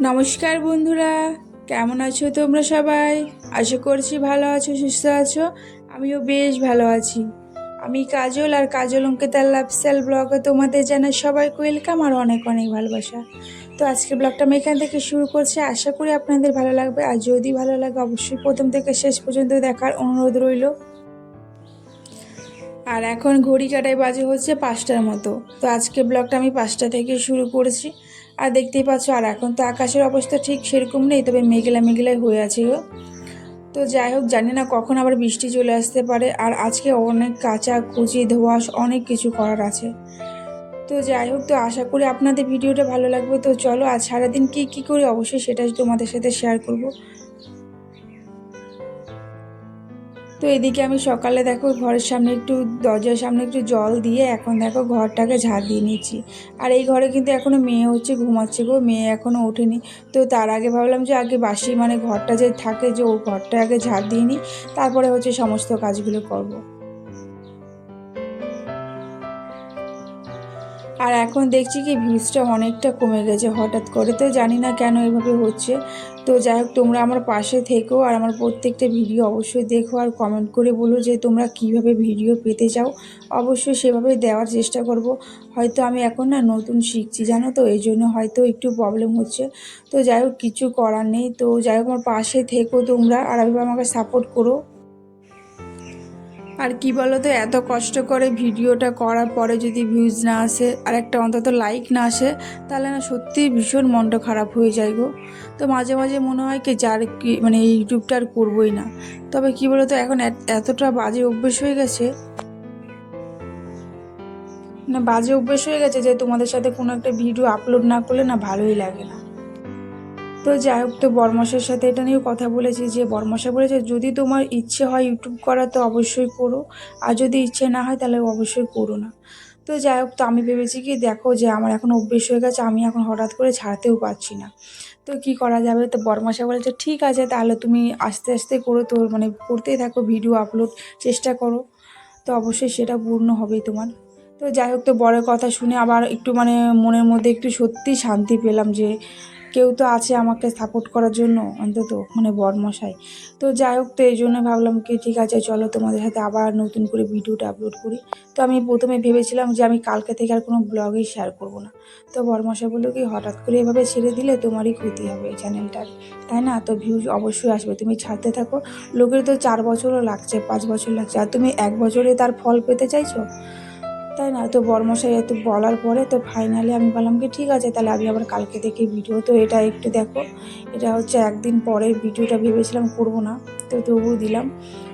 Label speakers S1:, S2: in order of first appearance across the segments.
S1: নমস্কার বন্ধুরা, কেমন আছো তোমরা সবাই? আশা করছি ভালো আছো, সুস্থ আছো, আমিও বেশ ভালো আছি। আমি কাজল আর কাজল অঙ্কিতার লাইফস্টাইল ব্লগে তোমাদের জানাই সবাই ওয়েলকাম আর অনেক অনেক ভালোবাসা। তো আজকের ব্লগটা আমি এখান থেকে শুরু করছি। আশা করি আপনাদের ভালো লাগবে। আর যদি ভালো লাগে, অবশ্যই প্রথম থেকে শেষ পর্যন্ত দেখার অনুরোধ রইল। আর এখন ঘড়ি কাটায় বাজে হচ্ছে পাঁচটার মতো। তো আজকে ব্লগটা আমি পাঁচটা থেকে শুরু করেছি। আর দেখতেই পাচ্ছ, আর এখন তো আকাশের অবস্থা ঠিক সেরকম নেই, তবে মেঘলা মেঘলাই হয়ে আছে তো যাই হোক, জানি না কখন আবার বৃষ্টি চলে আসতে পারে, আর আজকে অনেক কাঁচা, কুচি, ধোয়াশ অনেক কিছু করার আছে। তো যাই হোক, তো আশা করি আপনাদের ভিডিওটা ভালো লাগবে। তো চলো আর সারাদিন কী কী করি, অবশ্যই সেটা তোমাদের সাথে শেয়ার করব। তো এদিকে আমি সকালে দেখো ঘরের সামনে একটু, দরজার সামনে একটু জল দিয়ে এখন দেখো ঘরটাকে ঝাড় দিয়ে নিচ্ছি আর এই ঘরে কিন্তু এখনও মেয়ে হচ্ছে, ঘুমাচ্ছে গো, মেয়ে এখনও ওঠেনি। তো তার আগে ভাবলাম যে আগে বাসি মানে ঘরটা যে থাকে যে ও ঘরটা আগে ঝাড় দিয়ে নিই, তারপরে হচ্ছে সমস্ত কাজগুলো করব। আর এখন দেখছি কি ভিউজটা অনেকটা কমে গেছে হঠাৎ করে, তো জানি না কেন এভাবে হচ্ছে। তো যাই হোক, তোমরা আমার পাশে থেকো আর আমার প্রত্যেকটা ভিডিও অবশ্যই দেখো আর কমেন্ট করে বলো যে তোমরা কীভাবে ভিডিও পেতে চাও। অবশ্যই সেভাবে দেওয়ার চেষ্টা করব। হয়তো আমি এখন না নতুন শিখছি, জানো তো? এই জন্য হয়তো একটু প্রবলেম হচ্ছে। তো যাই হোক, কিছু করার নেই। তো যাই হোক, আমার পাশে থেকো তোমরা আর আমি আমাকে সাপোর্ট করো। আর কি বলো তো এত কষ্ট করে ভিডিওটা করার পরে যদি ভিউজ না আসে, আর একটা অন্তত লাইক না আসে, তাহলে না সত্যি ভীষণ মনটা খারাপ হয়ে যায় গো। তো মাঝে মাঝে মনে হয় কি, যার কি মানে ইউটিউবটা আর করবোই না। তবে কি বলো তো এখন এতটা বাজে অভ্যেস হয়ে গেছে না বাজে অভ্যেস হয়ে গেছে যে তোমাদের সাথে কোনো একটা ভিডিও আপলোড না করলে না ভালোই লাগে না। তো যাই হোক, তো বরমশের সাথে এটা নিয়েও কথা বলেছি যে, বরমশা বলেছে, যদি তোমার ইচ্ছে হয় ইউটিউব করা, তো অবশ্যই করো। আর যদি ইচ্ছে না হয়, তাহলে অবশ্যই করো না। তো যাই হোক, তো আমি ভেবেছি কি, দেখো যে, আমার এখন অভ্যেস হয়ে গেছে, আমি এখন হঠাৎ করে ছাড়তেও পারছি না। তো কি করা যাবে? তো বরমশা বলেছে, ঠিক আছে, তাহলে তুমি আস্তে আস্তে করো তো মানে করতেই থাকো, ভিডিও আপলোড চেষ্টা করো। তো অবশ্যই সেটা পূর্ণ হবেই তোমার। তো যাই হোক, তো বড় কথা শুনে আবার একটু মানে মনের মধ্যে একটু সত্যি শান্তি পেলাম যে কেউ তো আছে আমাকে সাপোর্ট করার জন্য, অন্তত মানে বরমশাই। তো যাই হোক, তো এই জন্য ভাবলাম কি ঠিক আছে, চলো তোমাদের সাথে আবার নতুন করে ভিডিওটা আপলোড করি। তো আমি প্রথমে ভেবেছিলাম যে আমি কালকে থেকে আর কোনো ব্লগই শেয়ার করব না। তো বরমশাই বলল কি, হঠাৎ করে এভাবে ছেড়ে দিলে তোমারই ক্ষতি হবে এই চ্যানেলটার তাই না? তো ভিউজ অবশ্যই আসবে, তুমি ছাড়তে থাকো। লোকের তো চার বছরও লাগছে, পাঁচ বছর লাগছে। আর তুমি এক বছরে তার ফল পেতে চাইছো? তাই না? তো বর্মশাই এত বলার পরে তো ফাইনালি আমি বললাম কি, ঠিক আছে, তাহলে আমি আবার কালকে থেকে ভিডিও তো এটা একটু দেখো। এটা হচ্ছে একদিন পরে ভিডিওটা ভেবেছিলাম করব না, তো তবুও দিলাম।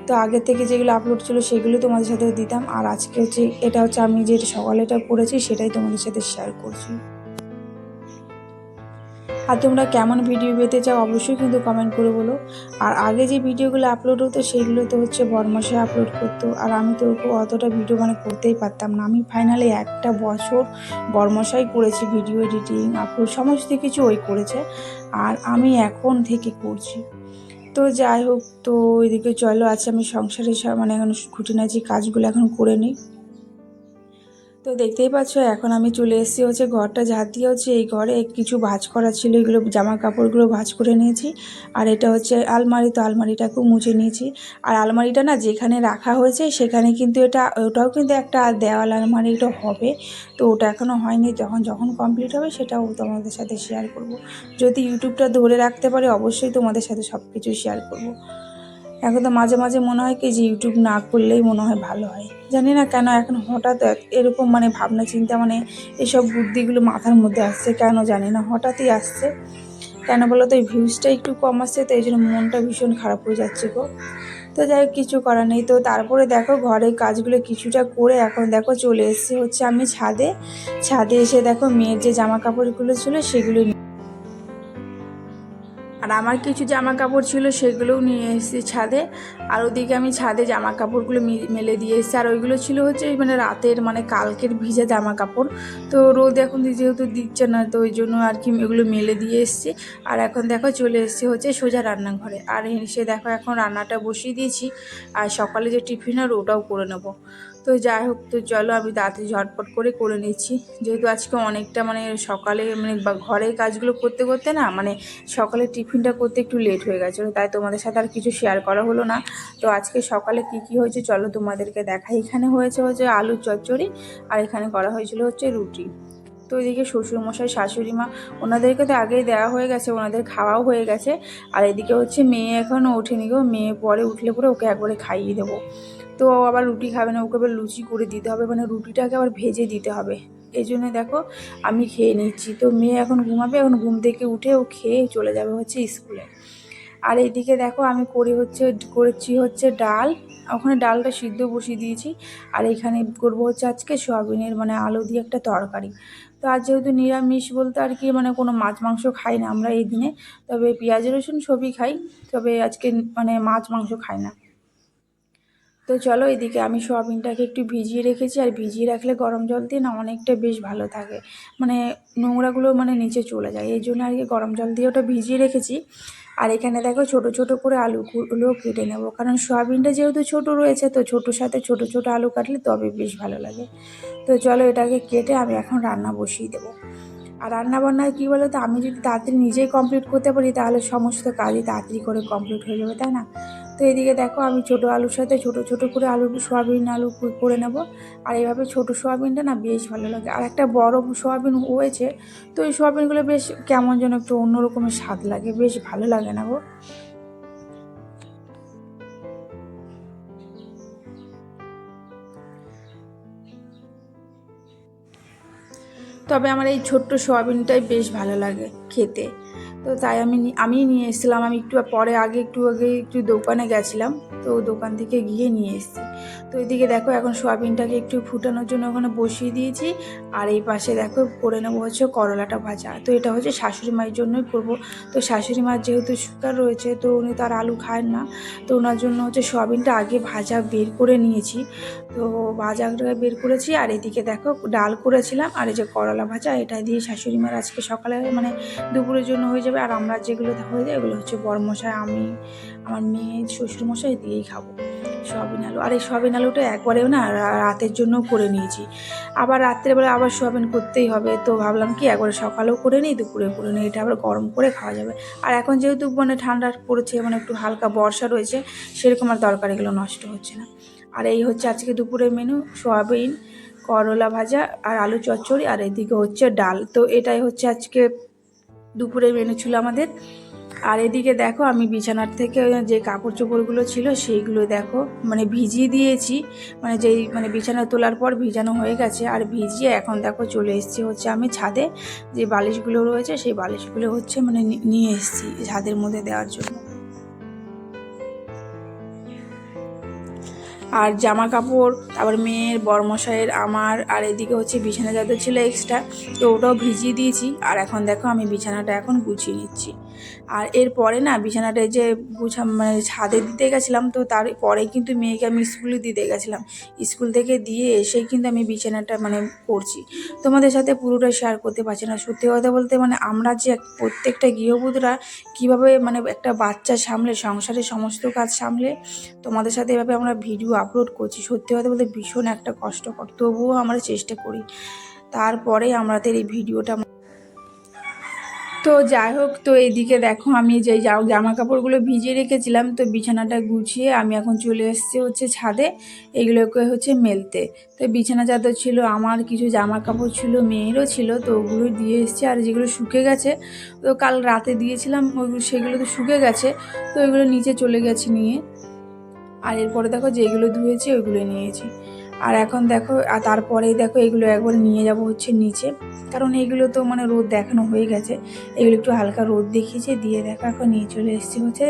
S1: তো আগে থেকে যেগুলো আপলোড ছিল সেগুলো তোমাদের সাথে দিতাম। আর আজকে হচ্ছে, এটা হচ্ছে আমি যে সকালে এটা করেছি, সেটাই তোমাদের সাথে শেয়ার করছি। আর তোমরা কেমন ভিডিও পেতে চাও অবশ্যই কিন্তু কমেন্ট করে বলো। আর আগে যে ভিডিওগুলো আপলোড হতো, সেগুলো তো হচ্ছে বরমাসে আপলোড করতো। আর আমি তো অতটা ভিডিও মানে করতেই পারতাম না। আমি ফাইনালি একটা বছর বরমশাই করেছি ভিডিও এডিটিং আপলোড সমস্ত কিছু ওই করেছে। আর আমি এখন থেকে করছি। তো যাই হোক, তো এদিকে চলো আছে আমি সংসারে মানে এখন খুঁটিনাটি কাজগুলো এখন করে নিই। তো দেখতেই পাচ্ছ, এখন আমি চলে এসেছি হচ্ছে ঘরটা, ঝাঁট দিয়ে হচ্ছে এই ঘরে কিছু ভাজ করা ছিল, এগুলো জামা কাপড়গুলো ভাজ করে নিয়েছি আর এটা হচ্ছে আলমারি, তো আলমারিটাকেও মুছে নিয়েছি আর আলমারিটা না যেখানে রাখা হয়েছে, সেখানে কিন্তু এটা, ওটাও কিন্তু একটা দেওয়াল আলমারি এটা হবে তো ওটা এখনও হয়নি যখন যখন কমপ্লিট হবে সেটাও তোমাদের সাথে শেয়ার করব। যদি ইউটিউবটা ধরে রাখতে পারে, অবশ্যই তোমাদের সাথে সব কিছু শেয়ার করব। এখন তো মাঝে মাঝে মনে হয় কি যে ইউটিউব না করলেই মনে হয় ভালো হয়। জানি না কেন এখন হঠাৎ এরকম মানে ভাবনা চিন্তা মানে এসব বুদ্ধিগুলো মাথার মধ্যে আসছে কেন জানি না, হঠাৎই আসছে। কেন বলো তো এই ভিউজটা একটু কম আসছে, তো এই জন্য মনটা ভীষণ খারাপ হয়ে যাচ্ছে গো। তো যাই হোক, কিছু করার নেই। তো তারপরে দেখো ঘরের কাজগুলো কিছুটা করে এখন দেখো চলে এসছে হচ্ছে আমি ছাদে। ছাদে এসে দেখো মেয়ের যে জামা কাপড়গুলো ছিল সেগুলো আর আমার কিছু জামা কাপড় ছিল সেগুলোও নিয়ে এসেছি ছাদে। আর ওদিকে আমি ছাদে জামা কাপড়গুলো মেলে দিয়ে এসেছি। আর ওইগুলো ছিল হচ্ছে মানে রাতের মানে কালকের ভিজা জামা কাপড় তো রোদ এখন যেহেতু দিচ্ছে না, তো ওই জন্য আর কি এগুলো মেলে দিয়ে এসেছি। আর এখন দেখো চলে এসেছি হচ্ছে সোজা রান্নাঘরে। আর এসে দেখো এখন রান্নাটা বসিয়ে দিয়েছি। আর সকালে যে টিফিন আর ওটাও করে নেব। তো যাই হোক, তো চলো আমি তাড়াতাড়ি ঝটপট করে করে নিচ্ছি। যেহেতু আজকে অনেকটা মানে সকালে মানে ঘরের কাজগুলো করতে করতে না মানে সকালে টিফিনটা করতে একটু লেট হয়ে গেছিল, তাই তোমাদের সাথে আর কিছু শেয়ার করা হলো না। তো আজকে সকালে কি কি হয়েছে চলো তোমাদেরকে দেখাই। এখানে হয়েছে হচ্ছে আলুর চচ্চড়ি আর এখানে করা হয়েছিল হচ্ছে রুটি। তো এদিকে শ্বশুরমশাই, শাশুড়ি মা, ওনাদেরকে তো আগেই দেওয়া হয়ে গেছে, ওনাদের খাওয়াও হয়ে গেছে। আর এদিকে হচ্ছে মেয়ে এখনও ওঠেনি গো, মেয়ে পরে উঠলে পরে ওকে একবারে খাইয়ে দেবো। তো আবার রুটি খাবে না, ওকে আবার লুচি করে দিতে হবে মানে রুটিটাকে আবার ভেজে দিতে হবে। এই জন্য দেখো আমি খেয়ে নিচ্ছি। তো মেয়ে এখন ঘুমাবে, এখন ঘুম থেকে উঠে ও খেয়ে চলে যাবে হচ্ছে স্কুলে। আর এইদিকে দেখো আমি করি হচ্ছে, করেছি হচ্ছে ডাল। ওখানে ডালটা সিদ্ধ বসিয়ে দিয়েছি। আর এখানে করব হচ্ছে আজকে সয়াবিনের মানে আলু দিয়ে একটা তরকারি। তো আজ যেহেতু নিরামিষ বলতে আর কি মানে কোনো মাছ মাংস খাই না আমরা এই দিনে, তবে পেঁয়াজ রসুন সবই খাই। তবে আজকে মানে মাছ মাংস খাই না। তো চলো এদিকে আমি সোয়াবিনটাকে একটু ভিজিয়ে রেখেছি, আর ভিজিয়ে রাখলে গরম জল দিয়ে না অনেকটা বেশ ভালো থাকে। মানে নোংরাগুলো মানে নিচে চলে যায়, এই জন্য আর কি গরম জল দিয়ে ওটা ভিজিয়ে রেখেছি। আর এখানে দেখো ছোট ছোট করে আলুগুলো কেটে নেব, কারণ সোয়াবিনটা যেহেতু ছোট রয়েছে তো ছোটোর সাথে ছোট ছোট আলু কাটলে তবে বেশ ভালো লাগে। তো চলো এটাকে কেটে আমি এখন রান্না বসিয়ে দেবো। আর রান্না বান্নায় কী বলো তো, আমি যদি তাড়াতাড়ি নিজেই কমপ্লিট করতে পারি তাহলে সমস্ত কাজই তাড়াতাড়ি করে কমপ্লিট হয়ে যাবে, তাই না? তো এদিকে দেখো আমি ছোটো আলুর সাথে ছোট ছোট করে আলু সোয়াবিন আলু করে নেব। আর এইভাবে ছোট সোয়াবিনটা না বেশ ভালো লাগে। আর একটা বড় সোয়াবিন হয়েছে, তো এই সোয়াবিনগুলো বেশ কেমন যেন একটু অন্যরকমের স্বাদ লাগে, বেশ ভালো লাগে না গো। তবে আমার এই ছোট্ট সোয়াবিনটাই বেশ ভালো লাগে খেতে। তো তাই আমি আমি নিয়ে এসেছিলাম। আমি একটু পরে আগে একটু আগে একটু দোকানে গেছিলাম, তো দোকান থেকে গিয়ে নিয়ে এসেছি। তো এদিকে দেখো এখন সোয়াবিনটাকে একটু ফুটানোর জন্য ওখানে বসিয়ে দিয়েছি। আর এই পাশে দেখো করে নেব হচ্ছে করলাটা ভাজা। তো এটা হচ্ছে শাশুড়ি মায়ের জন্যই করব। তো শাশুড়ি মার যেহেতু সুগার রয়েছে, তো উনি তার আলু খান না। তো ওনার জন্য হচ্ছে সোয়াবিনটা আগে ভাজা বের করে নিয়েছি। তো ভাজাটা বের করেছি। আর এদিকে দেখো ডাল করেছিলাম। আর এই যে করলা ভাজা, এটা দিয়ে শাশুড়ি মার আজকে সকালে মানে দুপুরের জন্য হয়ে যাবে আর আমরা যেগুলো হয়ে যায় এগুলো হচ্ছে বড়মশাই আমি, আমার মেয়ে, শ্বশুরমশাই দিয়েই খাব। সয়াবিন আলু। আর এই সোয়াবিন আলুটা একবারেও না রাতের জন্য করে নিয়েছি। আবার রাত্রেবেলা আবার সোয়াবিন করতেই হবে, তো ভাবলাম কি একবারে সকালেও করে নিই দুপুরে করে নিই, এটা আবার গরম করে খাওয়া যাবে। আর এখন যেহেতু মানে ঠান্ডা পড়েছে মানে একটু হালকা বর্ষা রয়েছে, সেরকম আর দরকার এগুলো নষ্ট হচ্ছে না। আর এই হচ্ছে আজকে দুপুরের মেনু, সোয়াবিন, করলা ভাজা, আর আলু চচ্চড়ি, আর এদিকে হচ্ছে ডাল। তো এটাই হচ্ছে আজকে দুপুরের মেনু ছিল আমাদের। আর এদিকে দেখো আমি বিছানার থেকে যে কাপড় চোপড়গুলো ছিল সেইগুলো দেখো মানে ভিজিয়ে দিয়েছি। মানে যেই মানে বিছানা তোলার পর ভিজানো হয়ে গেছে। আর ভিজিয়ে এখন দেখো চলে এসেছি হচ্ছে আমি ছাদে। যে বালিশগুলো রয়েছে সেই বালিশগুলো হচ্ছে মানে নিয়ে এসেছি ছাদের মধ্যে দেওয়ার জন্য। আর জামা কাপড় তারপর মেয়ের বরমশাইয়ের আমার, আর এদিকে হচ্ছে বিছানা যাদের ছিল এক্সট্রা তো ওটাও ভিজিয়ে দিয়েছি। আর এখন দেখো আমি বিছানাটা এখন গুছিয়ে নিচ্ছি। আর এরপরে না বিছানাটা যে গুছা মানে ছাদে দিতে গেছিলাম, তো তার পরে কিন্তু মেয়েকে আমি স্কুলে দিতে গেছিলাম। স্কুল থেকে দিয়ে এসেই কিন্তু আমি বিছানাটা মানে করছি। তোমাদের সাথে পুরোটা শেয়ার করতে পারছি না। সত্যি কথা বলতে মানে আমরা যে প্রত্যেকটা গৃহবধূরা কীভাবে মানে একটা বাচ্চা সামলে, সংসারের সমস্ত কাজ সামলে, তোমাদের সাথে এভাবে আমরা ভিডিও আপলোড করছি। সত্যি কথা বলতে ভীষণ একটা কষ্টকর। তবুও আমরা চেষ্টা করি। তারপরে আমাদের এই ভিডিওটা তো যাই হোক, তো এইদিকে দেখো আমি যে জামা কাপড়গুলো ভিজিয়ে রেখেছিলাম, তো বিছানাটা গুছিয়ে আমি এখন চলে এসেছি হচ্ছে ছাদে, এগুলোকে হচ্ছে মেলতে। তো বিছানা চাদর ছিল, আমার কিছু জামা কাপড় ছিল, মেয়েরও ছিল, তো ওগুলো দিয়ে এসেছি, আর যেগুলো শুকে গেছে, তো কাল রাতে দিয়েছিলাম ওইগুলো সেগুলো তো শুকে গেছে, তো ওইগুলো নিচে চলে গেছে নিয়ে। আর এরপরে দেখো যেগুলো ধুয়েছি, ওইগুলো নিয়েছি। আর এখন দেখো, আর তারপরেই দেখো এগুলো একবার নিয়ে যাব হচ্ছে নিচে। কারণ এগুলো তো মানে রোদ দেখানো হয়ে গেছে। এগুলো একটু হালকা রোদ দেখিয়েছে, দিয়ে দেখো এখন নিয়ে চলে এসেছি হচ্ছে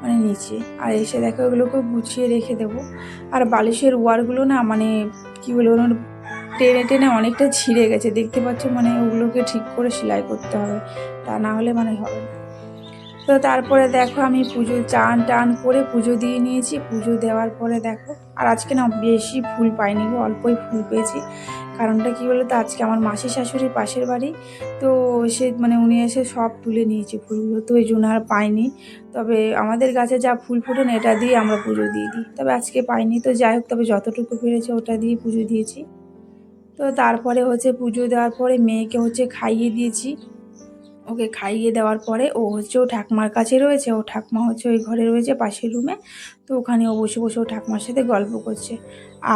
S1: মানে নিচে। আর এসে দেখো এগুলোকে গুছিয়ে রেখে দেবো। আর বালিশের ওয়ারগুলো না মানে কী বলব মানে টেনে টেনে অনেকটা ছিঁড়ে গেছে। দেখতে পাচ্ছ মানে ওগুলোকে ঠিক করে সেলাই করতে হবে। তা না হলে মানে হবে না। তো তারপরে দেখো আমি পুজো চান টান করে পুজো দিয়ে নিয়েছি। পুজো দেওয়ার পরে দেখো আর আজকে না বেশি ফুল পাইনি অল্পই ফুল পেয়েছি। কারণটা কী বলো তো আজকে আমার মাসি শাশুড়ি পাশের বাড়ি, তো সে মানে উনি এসে সব তুলে নিয়েছে ফুলগুলো তো ওই জন্য আর পাইনি। তবে আমাদের গাছে যা ফুল ফুটে না, এটা দিয়ে আমরা পুজো দিয়ে দিই। তবে আজকে পাইনি, তো যাই হোক, তবে যতটুকু পেরেছে ওটা দিয়ে পুজো দিয়েছি। তো তারপরে হচ্ছে পুজো দেওয়ার পরে মেয়েকে হচ্ছে খাইয়ে দিয়েছি। ওকে খাইয়ে দেওয়ার পরে ও হচ্ছে, ও ঠাকমার কাছে রয়েছে, ও ঠাকমা হচ্ছে ওই ঘরে রয়েছে পাশের রুমে তো ওখানে ও বসে বসে ও ঠাকমার সাথে গল্প করছে।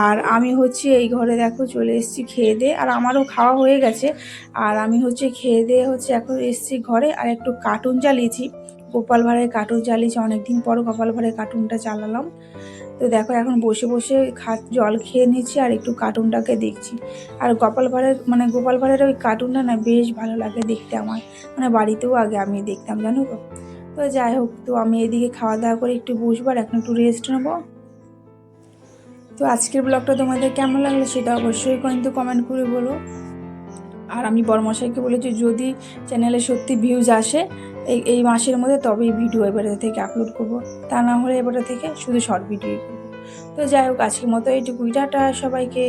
S1: আর আমি হচ্ছে এই ঘরে দেখো চলে এসেছি খেয়ে দিয়ে, আর আমারও খাওয়া হয়ে গেছে। আর আমি হচ্ছে খেয়ে দিয়ে হচ্ছে এখন এসেছি ঘরে, আর একটু কার্টুন চালিয়েছি। গোপাল ভাঁড়ের কার্টুন চালিয়েছি, অনেকদিন পর গোপাল ভাঁড়ের কার্টুনটা চালালাম। তো দেখো, এখন বসে বসে খা জল খেয়ে নিচ্ছি আর একটু কার্টুনটাকে দেখছি। আর গোপাল ভাঁড়ের মানে গোপাল ভাঁড়ের ওই কার্টুনটা না বেশ ভালো লাগে দেখতে আমার। মানে বাড়িতেও আগে আমি দেখতাম, জানো তো? তো যাই হোক, তো আমি এদিকে খাওয়া দাওয়া করে একটু বসবো আর এখন একটু রেস্ট নেব। তো আজকের ব্লগটা তোমাদের কেমন লাগল সেটা অবশ্যই কিন্তু কমেন্ট করে বলো। আর আমি বড়মশাইকে বলেছি, যদি চ্যানেলে সত্যি ভিউজ আসে এই এই মাসের মধ্যে তবেই ভিডিও এবারে থেকে আপলোড করব। তা না হলে এবারে থেকে শুধু শর্ট ভিডিও তো যাই হোক, আজকের মতো এইটুকুই। টাটা সবাইকে।